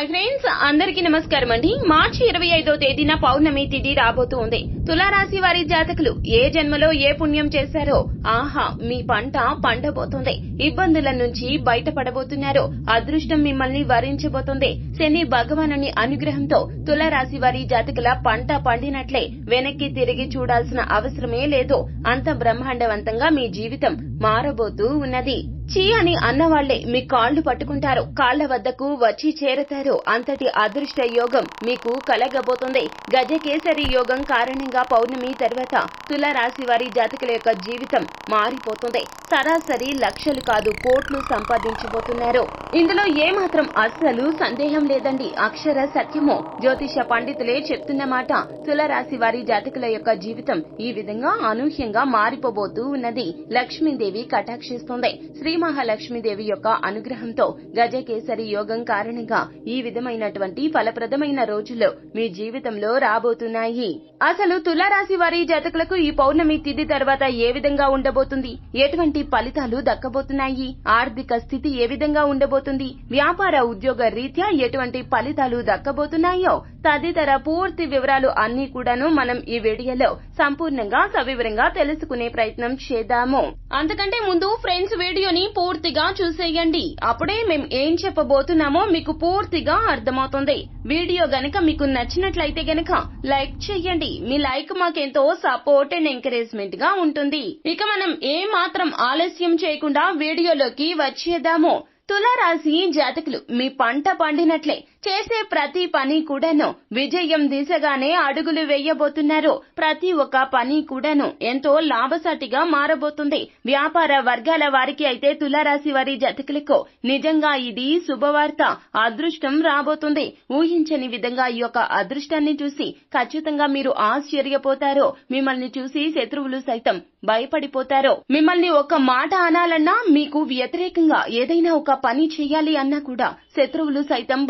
Hi friends అందరికీ నమస్కారం అండి. మార్చి ఇరవై ఐదో తేదీన పౌర్ణమి తిథి రాబోతూ ఉంది తులారాశి వారి జాతకులు ఏ జన్మలో ఏ పుణ్యం చేశారో ఆహా మీ పంట పండబోతుంది. ఇబ్బందుల నుంచి బయటపడబోతున్నారు. అదృష్టం మిమ్మల్ని వరించబోతుంది. శని భగవానుని అనుగ్రహంతో తులారాశి వారి జాతకుల పంట పండినట్లే వెనక్కి తిరిగి చూడాల్సిన అవసరమే లేదు. అంత బ్రహ్మాండవంతంగా మీ జీవితం మారబోతూ ఉన్నది. చీ అని అన్నవాళ్ళే మీ కాళ్ళు పట్టుకుంటారు. కాళ్ళ వద్దకు వచ్చి చేరతారు. అంతటి అదృష్ట యోగం మీకు కలగబోతుంది. గజకేసరి యోగం కారణంగా పౌర్ణమి తర్వాత తులారాశి వారి జాతకుల యొక్క జీవితం మారిపోతుంది. సరాసరి లక్షలు కాదు కోట్లు సంపాదించబోతున్నారు. ఇందులో ఏమాత్రం అస్సలు సందేహం లేదండి. అక్షర సత్యము జ్యోతిష పండితులే చెప్తున్న మాట తులారాశి వారి జాతకుల యొక్క జీవితం ఈ విధంగా అనూహ్యంగా మారిపోబోతూ ఉన్నది. లక్ష్మీదేవి కటాక్షిస్తుంది. శ్రీ శ్రీమహాలక్ష్మీదేవి యొక్క అనుగ్రహంతో గజకేసరి యోగం కారణంగా ఈ విధమైనటువంటి ఫలప్రదమైన రోజులు మీ జీవితంలో రాబోతున్నాయి. అసలు తులారాశి వారి జాతకులకు ఈ పౌర్ణమి తిథి తర్వాత ఏ విధంగా ఉండబోతుంది? ఎటువంటి ఫలితాలు దక్కబోతున్నాయి? ఆర్థిక స్థితి ఏ విధంగా ఉండబోతుంది? వ్యాపార ఉద్యోగ రీత్యా ఎటువంటి ఫలితాలు దక్కబోతున్నాయో తదితర పూర్తి వివరాలు అన్ని కూడాను మనం ఈ వీడియోలో సంపూర్ణంగా సవివరంగా తెలుసుకునే ప్రయత్నం చేద్దాము. అంతకంటే ముందు ఫ్రెండ్స్ వీడియోని పూర్తిగా చూసేయండి. అప్పుడే మేము ఏం చెప్పబోతున్నామో మీకు పూర్తిగా అర్థమవుతుంది. వీడియో గనక మీకు నచ్చినట్లయితే గనక లైక్ చేయండి మీ లైక్ మాకెంతో సపోర్ట్ అండ్ ఎంకరేజ్మెంట్గా ఉంటుంది. ఇక మనం ఏ మాత్రం ఆలస్యం చేయకుండా వీడియోలోకి వచ్చేద్దాము. తులారాశి జాతకులు మీ పంట పండినట్లే. చేసే ప్రతి పని కూడాను విజయం దిశగానే అడుగులు వేయబోతున్నారు. ప్రతి ఒక్క పని కూడాను ఎంతో లాభసాటిగా మారబోతుంది. వ్యాపార వర్గాల వారికి అయితే తులారాశి వారి జతకులకు నిజంగా ఇది శుభవార్త. అదృష్టం రాబోతుంది. ఊహించని విధంగా ఈ యొక్క అదృష్టాన్ని చూసి ఖచ్చితంగా మీరు ఆశ్చర్యపోతారు. మిమ్మల్ని చూసి శత్రువులు సైతం భయపడిపోతారు. మిమ్మల్ని ఒక మాట అనాలన్నా మీకు వ్యతిరేకంగా ఏదైనా ఒక పని చేయాలి అన్నా కూడా శత్రువులు సైతం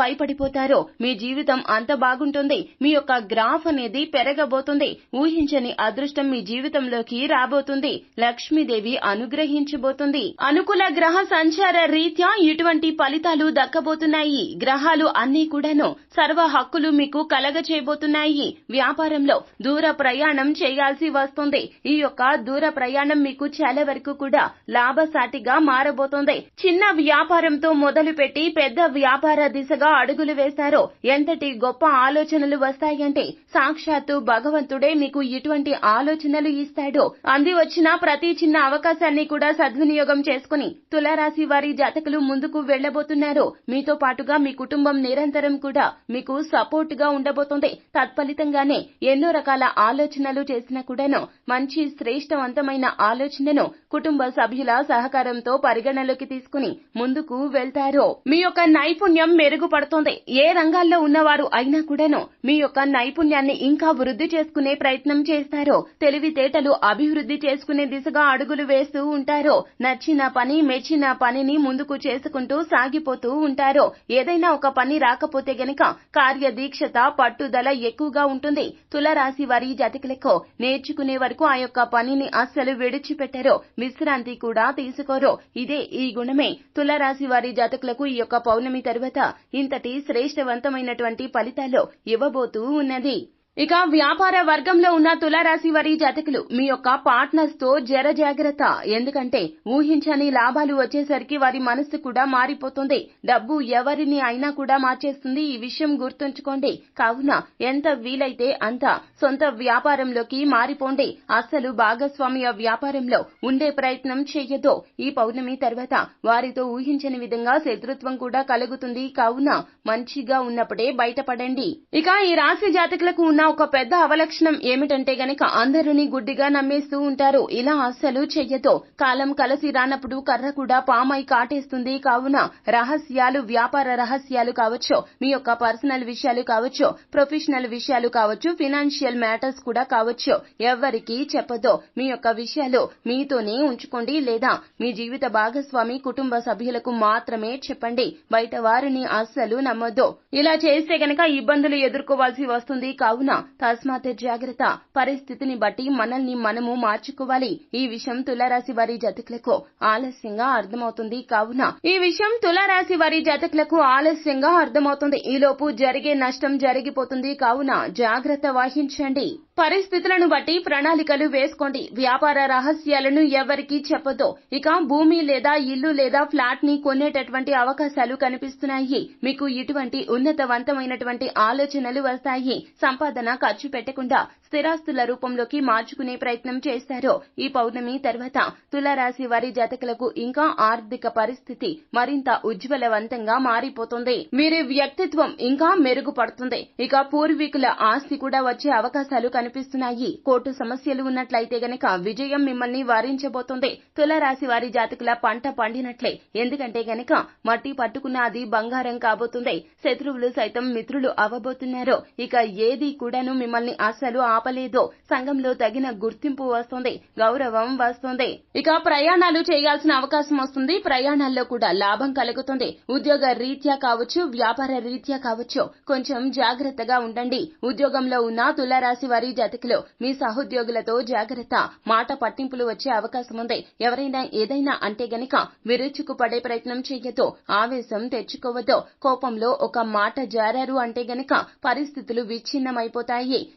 భయపడిపోతారు మీ జీవితం అంత బాగుంటుంది మీ యొక్క గ్రాఫ్ అనేది పెరగబోతుంది ఊహించని అదృష్టం మీ జీవితంలోకి రాబోతుంది లక్ష్మీదేవి అనుగ్రహించబోతుంది. అనుకూల గ్రహ సంచార రీత్యా ఇటువంటి ఫలితాలు దక్కబోతున్నాయి. గ్రహాలు అన్ని కూడాను సర్వ హక్కులు మీకు కలగ చేయబోతున్నాయి వ్యాపారంలో దూర ప్రయాణం చేయాల్సి వస్తుంది. ఈ యొక్క దూర ప్రయాణం మీకు చాలా వరకు కూడా లాభసాటిగా మారబోతోంది. చిన్న వ్యాపారంతో మొదలుపెట్టి పెద్ద వ్యాపార దిశగా అడుగులు వేశారో ఎంతటి గొప్ప ఆలోచనలు వస్తాయంటే సాక్షాత్తు భగవంతుడే మీకు ఇటువంటి ఆలోచనలు ఇస్తాడో. అంది వచ్చిన ప్రతి చిన్న అవకాశాన్ని కూడా సద్వినియోగం చేసుకుని తులారాశి వారి జాతకులు ముందుకు వెళ్ళబోతున్నారో మీతో పాటుగా మీ కుటుంబం నిరంతరం కూడా మీకు సపోర్ట్గా ఉండబోతోంది. తత్ఫలితంగానే ఎన్నో రకాల ఆలోచనలు చేసినా కూడాను మంచి శ్రేష్టవంతమైన ఆలోచనను కుటుంబ సభ్యుల సహకారంతో పరిగణలోకి తీసుకుని ముందుకు వెళ్తారు. మీ యొక్క నైపుణ్యం మెరుగుపడుతోంది. ఏ రంగాల్లో ఉన్నవారు అయినా కూడాను మీ యొక్క నైపుణ్యాన్ని ఇంకా వృద్ధి చేసుకునే ప్రయత్నం చేస్తారో తెలివితేటలు అభివృద్ధి చేసుకునే దిశగా అడుగులు వేస్తూ ఉంటారో నచ్చిన పని మెచ్చిన పనిని ముందుకు చేసుకుంటూ సాగిపోతూ ఉంటారో ఏదైనా ఒక పని రాకపోతే గనక కార్యదీక్షత పట్టుదల ఎక్కువగా ఉంటుంది. తులరాశి వారి జాతకులకు నేర్చుకునే వరకు ఆ యొక్క పనిని అస్సలు విడిచిపెట్టరో విశ్రాంతి కూడా తీసుకోరో ఇదే ఈ గుణమే. తులరాశి వారి జాతకులకు ఈ యొక్క పౌర్ణమి తరువాత ఇంతటి శ్రేష్టవంతమైనటువంటి ఫలితాలు ఇవ్వబోతూ ఉన్నది. ఇక వ్యాపార వర్గంలో ఉన్న తులారాశి వారి జాతకులు మీ యొక్క పార్ట్నర్స్తో జర జాగ్రత్త. ఎందుకంటే ఊహించని లాభాలు వచ్చేసరికి వారి మనస్సు కూడా మారిపోతుంది. డబ్బు ఎవరిని అయినా కూడా మార్చేస్తుంది. ఈ విషయం గుర్తుంచుకోండి. కావున ఎంత వీలైతే అంత సొంత వ్యాపారంలోకి మారిపోండి. అస్సలు భాగస్వామ్య వ్యాపారంలో ఉండే ప్రయత్నం చేయదు ఈ పౌర్ణమి తర్వాత వారితో ఊహించని విధంగా శత్రుత్వం కూడా కలుగుతుంది. కావున మంచిగా ఉన్నప్పుడే బయటపడండి. ఇక ఈ రాశి జాతకులకు ఉన్న ఒక పెద్ద అవలక్షణం ఏమిటంటే గనక అందరినీ గుడ్డిగా నమ్మేస్తూ ఉంటారు. ఇలా అస్సలు చెయ్యతో. కాలం కలసి రానప్పుడు కర్ర కూడా పామై కాటేస్తుంది. కావున రహస్యాలు వ్యాపార రహస్యాలు కావచ్చు మీ యొక్క పర్సనల్ విషయాలు కావచ్చు ప్రొఫెషనల్ విషయాలు కావచ్చు ఫినాన్షియల్ మ్యాటర్స్ కూడా కావచ్చు ఎవరికి చెప్పదో. మీ యొక్క విషయాలు మీతోనే ఉంచుకోండి లేదా మీ జీవిత భాగస్వామి కుటుంబ సభ్యులకు మాత్రమే చెప్పండి. బయట వారిని అస్సలు నమ్మొద్దు. ఇలా చేస్తే గనక ఇబ్బందులు ఎదుర్కోవాల్సి వస్తుంది. కావున కావున తస్మాత్ జాగ్రత్త. పరిస్థితిని బట్టి మనల్ని మనము మార్చుకోవాలి. ఈ విషయం తులారాశి వారి జతకులకు ఆలస్యంగా అర్థమవుతుంది. కావున ఈ విషయం తులారాశి వారి జతకులకు ఆలస్యంగా అర్థమవుతుంది. ఈలోపు జరిగే నష్టం జరిగిపోతుంది. కావున జాగ్రత్త వహించండి. పరిస్థితులను బట్టి ప్రణాళికలు వేసుకోండి. వ్యాపార రహస్యాలను ఎవరికీ చెప్పదు ఇక భూమి లేదా ఇల్లు లేదా ఫ్లాట్ని కొనేటటువంటి అవకాశాలు కనిపిస్తున్నాయి. మీకు ఇటువంటి ఉన్నతవంతమైనటువంటి ఆలోచనలు వస్తాయి. సంపాదన ఖర్చు పెట్టకుండా స్థిరాస్తుల రూపంలోకి మార్చుకునే ప్రయత్నం చేశారో. ఈ పౌర్ణమి తర్వాత తులారాశి వారి జాతకులకు ఇంకా ఆర్థిక పరిస్థితి మరింత ఉజ్వలవంతంగా మారిపోతుంది. వీరి వ్యక్తిత్వం ఇంకా మెరుగుపడుతుంది. ఇక పూర్వీకుల ఆస్తి కూడా వచ్చే అవకాశాలు కనిపిస్తున్నాయి. కోర్టు సమస్యలు ఉన్నట్లయితే గనక విజయం మిమ్మల్ని వారించబోతుంది. తులారాశి వారి జాతకుల పంట పండినట్లే. ఎందుకంటే గనక మట్టి పట్టుకున్న అది బంగారం కాబోతుంది. శత్రువులు సైతం మిత్రులు అవ్వబోతున్నారు. ఇక ఏది కూడాను మిమ్మల్ని అసలు ఆపలేదు సంఘంలో తగిన గుర్తింపు వస్తుంది గౌరవం వస్తుంది. ఇక ప్రయాణాలు చేయాల్సిన అవకాశం వస్తుంది ప్రయాణాల్లో కూడా లాభం కలుగుతుంది. ఉద్యోగ రీత్యా కావచ్చు వ్యాపార రీత్యా కావచ్చు కొంచెం జాగ్రత్తగా ఉండండి. ఉద్యోగంలో ఉన్న తులారాశి వారి జాతకులు మీ సహోద్యోగులతో జాగ్రత్త మాట పట్టింపులు వచ్చే అవకాశం ఉంది. ఎవరైనా ఏదైనా అంటే గనక విరుచుకు పడే ప్రయత్నం చేయొద్దు ఆవేశం తెచ్చుకోవద్దు. కోపంలో ఒక మాట జారారు అంటే గనక పరిస్థితులు విచ్ఛిన్నమైపోతాయి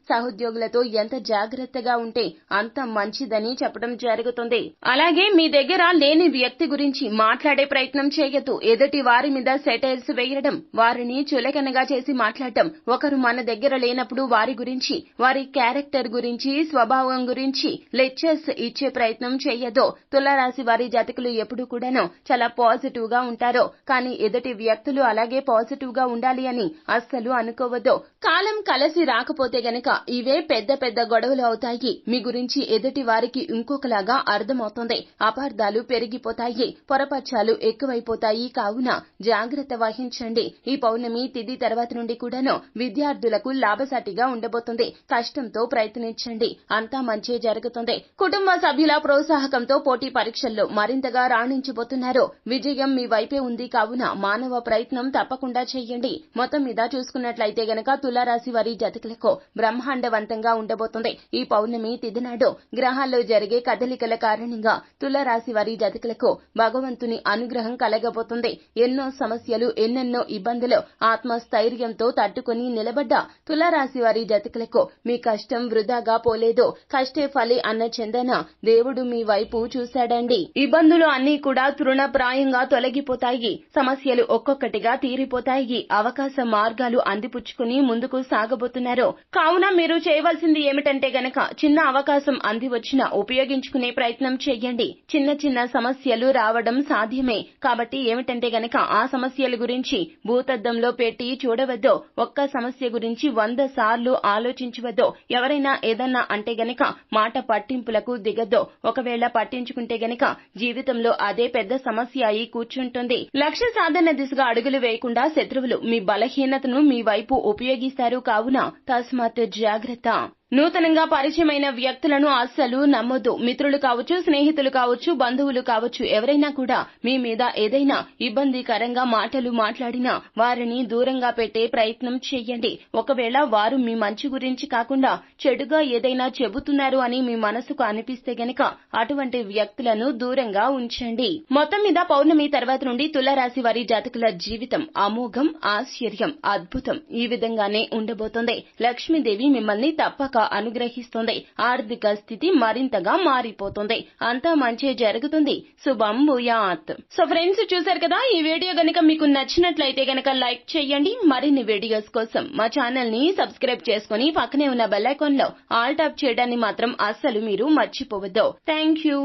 సహోద్యోగులతో ఎంత జాగ్రత్తగా ఉంటే అంత మంచిదని చెప్పడం జరుగుతుంది. అలాగే మీ దగ్గర లేని వ్యక్తి గురించి మాట్లాడే ప్రయత్నం చేయొద్దు. ఎదుటి వారి మీద సెటైల్స్ వేయడం వారిని చులకనగా చేసి మాట్లాడటం ఒకరు మన దగ్గర లేనప్పుడు వారి గురించి వారి క్యారెక్టర్ గురించి స్వభావం గురించి లెక్చర్స్ ఇచ్చే ప్రయత్నం చేయొద్దు. తులారాశి వారి జాతకులు ఎప్పుడు కూడాను చాలా పాజిటివ్గా ఉంటారు. కానీ ఎదుటి వ్యక్తులు అలాగే పాజిటివ్గా ఉండాలి అని అస్సలు అనుకోవద్దు. కాలం కలసి కాకపోతే గనక ఇవే పెద్ద పెద్ద గొడవలు అవుతాయి. మీ గురించి ఎదుటి వారికి ఇంకొకలాగా అర్థమవుతుంది. అపార్థాలు పెరిగిపోతాయి. పొరపక్షాలు ఎక్కువైపోతాయి. కావున జాగ్రత్త వహించండి. ఈ పౌర్ణమి తిది తర్వాత నుండి కూడాను విద్యార్థులకు లాభసాటిగా ఉండబోతుంది. కష్టంతో ప్రయత్నించండి. అంతా మంచి జరుగుతుంది. కుటుంబ సభ్యుల ప్రోత్సాహకంతో పోటీ పరీక్షల్లో మరింతగా రాణించబోతున్నారు. విజయం మీ వైపే ఉంది. కావున మానవ ప్రయత్నం తప్పకుండా చేయండి. మొత్తం మీద చూసుకున్నట్లయితే గనక తులారాశి వారి జతకులకు బ్రహ్మాండవంతంగా ఉండబోతుంది. ఈ పౌర్ణమి తిథి నాడు గ్రహాల్లో జరిగే కదలికల కారణంగా తులారాశి వారి జతకులకు భగవంతుని అనుగ్రహం కలగబోతుంది. ఎన్నో సమస్యలు ఎన్నెన్నో ఇబ్బందులు ఆత్మస్థైర్యంతో తట్టుకుని నిలబడ్డ తులారాశి వారి జతకులకు మీ కష్టం వృధాగా పోలేదు. కష్టే ఫలి అన్న చందన దేవుడు మీ వైపు చూశాడండి. ఇబ్బందులు అన్నీ కూడా తృణప్రాయంగా తొలగిపోతాయి. సమస్యలు ఒక్కొక్కటిగా తీరిపోతాయి. అవకాశ మార్గాలు అందిపుచ్చుకుని ముందుకు సాగబోతున్నారు. కావున మీరు చేయవలసింది ఏమిటంటే గనక చిన్న అవకాశం అంది వచ్చినా ఉపయోగించుకునే ప్రయత్నం చేయండి. చిన్న చిన్న సమస్యలు రావడం సాధ్యమే. కాబట్టి ఏమిటంటే గనక ఆ సమస్యల గురించి భూతద్దంలో పెట్టి చూడవద్దు ఒక్క సమస్య గురించి వంద సార్లు ఆలోచించవద్దు ఎవరైనా ఏదన్నా అంటే గనక మాట పట్టింపులకు దిగద్దు ఒకవేళ పట్టించుకుంటే గనక జీవితంలో అదే పెద్ద సమస్య అయి కూర్చుంటుంది. లక్ష్య సాధన దిశగా అడుగులు వేయకుండా శత్రువులు మీ బలహీనతను మీ వైపు ఉపయోగిస్తారు. కావున తస్మాత్ జాగ్రత్త నూతనంగా పరిచయమైన వ్యక్తులను అస్సలు నమ్మొద్దు. మిత్రులు కావచ్చు స్నేహితులు కావచ్చు బంధువులు కావచ్చు ఎవరైనా కూడా మీ మీద ఏదైనా ఇబ్బందికరంగా మాటలు మాట్లాడినా వారిని దూరంగా పెట్టే ప్రయత్నం చేయండి. ఒకవేళ వారు మీ మంచి గురించి కాకుండా చెడుగా ఏదైనా చెబుతున్నారు అని మీ మనసుకు అనిపిస్తే గనక అటువంటి వ్యక్తులను దూరంగా ఉంచండి. మొత్తం మీద పౌర్ణమి తర్వాత నుండి తులరాశి వారి జాతకుల జీవితం అమోఘం ఆశ్చర్యం అద్భుతం ఈ విధంగానే ఉండబోతోంది. లక్ష్మీదేవి మిమ్మల్ని తప్పక అనుగ్రహిస్తుంది. ఆర్థిక స్థితి మరింతగా మారిపోతుంది. అంతా మంచి జరుగుతుంది. శుభం భూయాత్. సో ఫ్రెండ్స్ చూసారు కదా ఈ వీడియో గనుక మీకు నచ్చినట్లయితే గనక లైక్ చేయండి. మరిన్ని వీడియోస్ కోసం మా ఛానల్ని సబ్స్క్రైబ్ చేసుకుని పక్కనే ఉన్న బెల్ ఐకాన్లో ఆల్ టాప్ చేయడాన్ని మాత్రం అస్సలు మీరు మర్చిపోవద్దు. Thank you